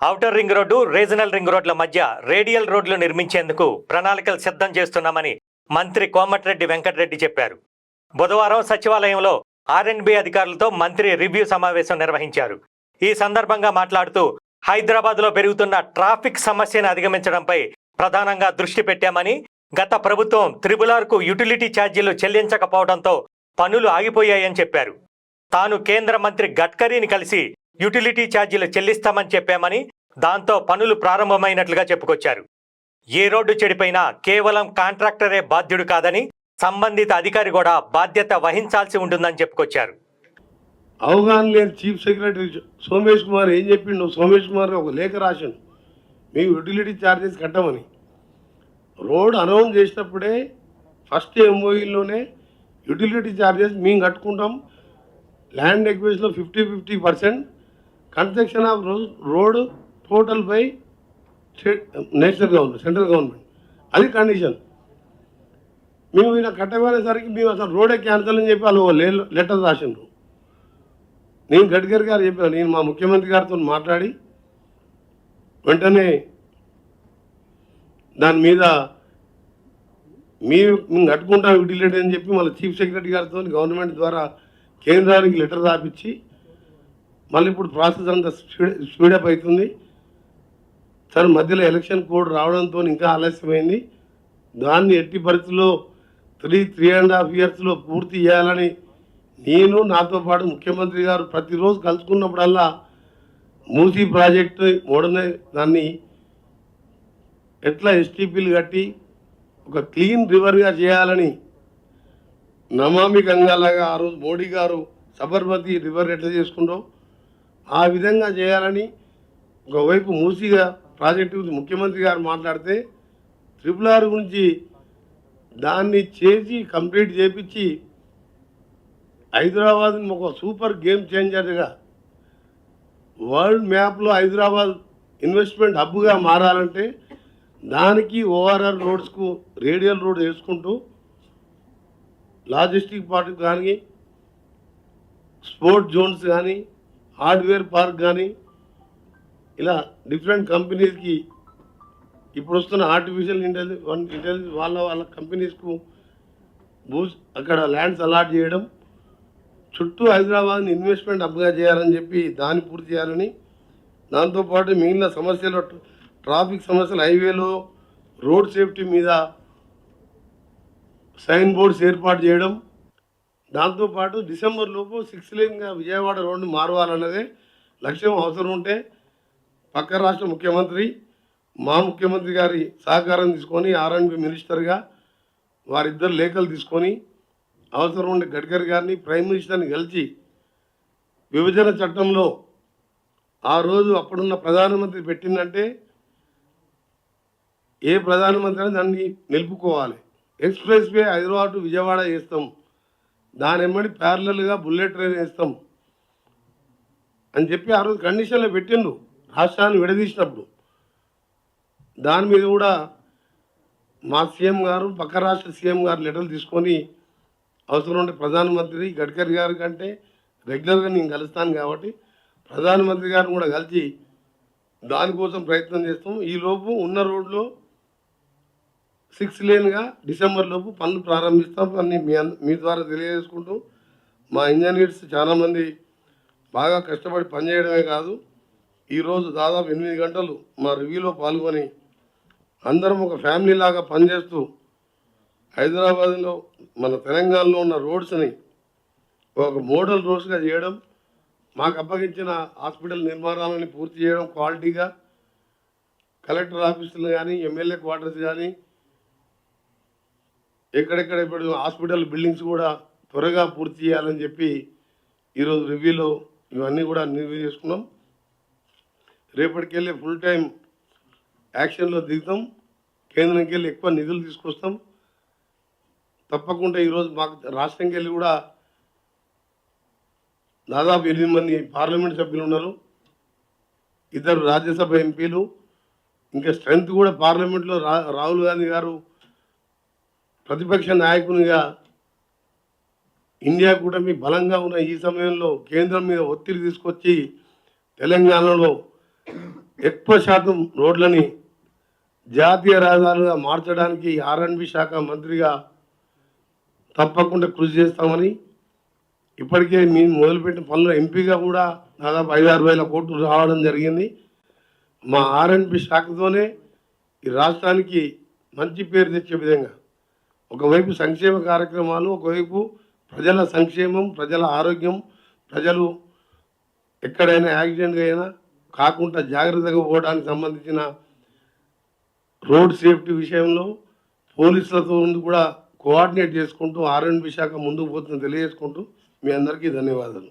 Outer ring road regional ring రోడ్ల మధ్య radial రోడ్లు నిర్మించేందుకు ప్రణాళికలు సిద్ధం చేస్తున్నామని మంత్రి కోమటిరెడ్డి వెంకటరెడ్డి చెప్పారు. బుధవారం సచివాలయంలో ఆర్ఎండ్బి అధికారులతో మంత్రి రివ్యూ సమావేశం నిర్వహించారు. ఈ సందర్భంగా మాట్లాడుతూ హైదరాబాద్లో పెరుగుతున్న ట్రాఫిక్ సమస్యను అధిగమించడంపై ప్రధానంగా దృష్టి పెట్టామని గత ప్రభుత్వం త్రిబులార్కు యుటిలిటీ ఛార్జీలు చెల్లించకపోవడంతో పనులు ఆగిపోయాయని చెప్పారు. తాను కేంద్ర మంత్రి గడ్కరీని కలిసి యుటిలిటీ ఛార్జీలు చెల్లిస్తామని చెప్పామని దాంతో పనులు ప్రారంభమైనట్లుగా చెప్పుకొచ్చారు. ఏ రోడ్డు చెడిపోయినా కేవలం కాంట్రాక్టరే బాధ్యుడు కాదని సంబంధిత అధికారి కూడా బాధ్యత వహించాల్సి ఉంటుందని చెప్పుకొచ్చారు. అవగాహన లేని చీఫ్ సెక్రటరీ సోమేష్ కుమార్ ఏం చెప్పిండు సోమేష్ కుమార్ ఒక లేఖ రాసిండు. మేము యుటిలిటీ ఛార్జెస్ కట్టమని. రోడ్ అనౌన్స్ చేసినప్పుడే ఫస్ట్ ఎంఓఈలోనే యుటిలిటీ ఛార్జెస్ మేము కట్టుకుంటాం. Land ఎక్వేషన్లో fifty fifty percent construction of road total by national government central government. అది కండిషన్. మేము ఈయన కట్టబోయేసరికి మేము అసలు రోడే క్యాన్సల్ అని చెప్పి వాళ్ళు లే- లెటర్ రాసిండ్రు. నేను గడ్కరీ గారు చెప్పాను నేను మా ముఖ్యమంత్రి గారితో మాట్లాడి వెంటనే దాని మీద మీ మేము కట్టుకుంటాం యూటిలిటీ అని చెప్పి మళ్ళీ చీఫ్ సెక్రటరీ గారితో గవర్నమెంట్ ద్వారా కేంద్రానికి లెటర్ రాపించి మళ్ళీ ఇప్పుడు ప్రాసెస్ అంతా స్పీడ్ స్పీడప్ అవుతుంది. సార్ మధ్యలో ఎలక్షన్ కోడ్ రావడంతో ఇంకా ఆలస్యమైంది. దాన్ని ఎట్టి పరిస్థితుల్లో త్రీ త్రీ అండ్ హాఫ్ ఇయర్స్లో పూర్తి చేయాలని నేను నాతో పాటు ముఖ్యమంత్రి గారు ప్రతిరోజు కలుసుకున్నప్పుడల్లా మూసీ ప్రాజెక్టు మోడర్నైజ్ దాన్ని ఎట్లా ఎస్టీపీలు కట్టి ఒక క్లీన్ రివర్గా చేయాలని నమామి గంగాలాగా ఆ రోజు మోడీ గారు సబర్మతి రివర్ ఎట్లా చేసుకుంటాం ఆ విధంగా చేయాలని ఒకవైపు మూసీగా ప్రాజెక్టు ముఖ్యమంత్రి గారు మాట్లాడితే ట్రిపుల్ ఆర్ గురించి దాన్ని చేసి కంప్లీట్ చేపించి హైదరాబాద్ని ఒక సూపర్ గేమ్ చేంజర్గా వరల్డ్ మ్యాప్లో హైదరాబాద్ ఇన్వెస్ట్మెంట్ హబ్గా మారాలంటే దానికి ఓఆర్ఆర్ రోడ్స్కు రేడియల్ రోడ్ వేసుకుంటూ లాజిస్టిక్ పార్క్ కానీ స్పోర్ట్ జోన్స్ కానీ హార్డ్వేర్ పార్క్ కానీ ఇలా డిఫరెంట్ కంపెనీస్కి ఇప్పుడు వస్తున్న ఆర్టిఫిషియల్ ఇంటెలిజెన్స్ ఇంటెలిజెన్స్ వాళ్ళ వాళ్ళ కంపెనీస్కు భూస్ అక్కడ ల్యాండ్స్ అలాట్ చేయడం చుట్టూ హైదరాబాద్ని ఇన్వెస్ట్మెంట్ అప్గా చేయాలని చెప్పి దాన్ని పూర్తి చేయాలని దాంతోపాటు మిగిలిన సమస్యలు ట్రాఫిక్ సమస్యలు హైవేలో రోడ్ సేఫ్టీ మీద సైన్ బోర్డ్స్ ఏర్పాటు చేయడం దాంతోపాటు డిసెంబర్ లోపు సిక్స్ లేన్గా విజయవాడ రోడ్డు మారవాలన్నదే లక్ష్యం అవసరం ఉంటే పక్క రాష్ట్ర ముఖ్యమంత్రి మా ముఖ్యమంత్రి గారి సహకారం తీసుకొని ఆర్ఎండ్బి మినిస్టర్గా వారిద్దరు లేఖలు తీసుకొని అవసరం ఉండే గడ్కరీ గారిని ప్రైమ్ మినిస్టర్ని కలిసి విభజన చట్టంలో ఆ రోజు అప్పుడున్న ప్రధానమంత్రి పెట్టిందంటే ఏ ప్రధానమంత్రి అయినా దాన్ని నిలుపుకోవాలి. Expressway Hyderabad to Vijayawada చేస్తాం. దాని ఎమ్మడి ప్యారలల్గా బుల్లెట్ ట్రైన్ వేస్తాం. అని చెప్పి ఆ రోజు కండిషన్లో పెట్టిండు. రాష్ట్రాన్ని విడదీసినప్పుడు. దాని మీద కూడా మా సీఎం గారు పక్క రాష్ట్ర సీఎం గారు లెటర్లు తీసుకొని అవసరం ఉంటే ప్రధానమంత్రి గడ్కరీ గారి కంటే రెగ్యులర్గా నేను కలుస్తాను కాబట్టి ప్రధానమంత్రి గారిని కూడా కలిసి దానికోసం ప్రయత్నం చేస్తాం. ఈలోపు ఉన్న రోడ్లో సిక్స్ లేన్గా డిసెంబర్లోపు పనులు ప్రారంభిస్తాం అని మీ మీ ద్వారా తెలియజేసుకుంటూ మా ఇంజనీర్స్ చాలామంది బాగా కష్టపడి పనిచేయడమే కాదు ఈరోజు దాదాపు ఎనిమిది గంటలు మా రివ్యూలో పాల్గొని అందరం ఒక ఫ్యామిలీ లాగా పనిచేస్తూ హైదరాబాద్లో మన తెలంగాణలో ఉన్న రోడ్స్ని ఒక మోడల్ రోడ్స్గా చేయడం మాకు అప్పగించిన హాస్పిటల్ నిర్మాణాలని పూర్తి చేయడం క్వాలిటీగా కలెక్టర్ ఆఫీసులు కానీ ఎమ్మెల్యే క్వార్టర్స్ కానీ ఎక్కడెక్కడ ఇప్పుడు హాస్పిటల్ బిల్డింగ్స్ కూడా త్వరగా పూర్తి చేయాలని చెప్పి ఈరోజు రివ్యూలో ఇవన్నీ కూడా రివ్యూ చేసుకున్నాం. రేపటికెళ్ళి ఫుల్ టైం యాక్షన్లో దిగుతాం. కేంద్రంకి వెళ్ళి ఎక్కువ నిధులు తీసుకొస్తాం. తప్పకుండా ఈరోజు మాకు రాష్ట్రంకి వెళ్ళి కూడా దాదాపు ఎనిమిది మంది పార్లమెంట్ సభ్యులు ఉన్నారు. ఇద్దరు రాజ్యసభ ఎంపీలు. ఇంకా స్ట్రెంత్ కూడా పార్లమెంట్లో రా రాహుల్ గాంధీ గారు ప్రతిపక్ష నాయకునిగా ఇండియా కూటమి బలంగా ఉన్న ఈ సమయంలో కేంద్రం మీద ఒత్తిడి తీసుకొచ్చి తెలంగాణలో ఎక్కువ శాతం రోడ్లని జాతీయ రహదారులుగా మార్చడానికి ఆర్ఎండ్బి శాఖ మంత్రిగా తప్పకుండా కృషి చేస్తామని ఇప్పటికే మేము మొదలుపెట్టిన పనులు ఎంపీగా కూడా దాదాపు ఐదారు వేల కోట్లు రావడం జరిగింది. మా ఆర్ఎండ్బి శాఖతోనే ఈ రాష్ట్రానికి మంచి పేరు తెచ్చే విధంగా ఒకవైపు సంక్షేమ కార్యక్రమాలు ఒకవైపు ప్రజల సంక్షేమం ప్రజల ఆరోగ్యం ప్రజలు ఎక్కడైనా యాక్సిడెంట్ అయినా కాకుండా జాగ్రత్తగా పోవడానికి సంబంధించిన రోడ్ సేఫ్టీ విషయంలో పోలీసులతో కూడా కోఆర్డినేట్ చేసుకుంటూ ఆర్ఎండ్బి శాఖ ముందుకు పోతుందని తెలియజేసుకుంటూ మీ అందరికీ ధన్యవాదాలు.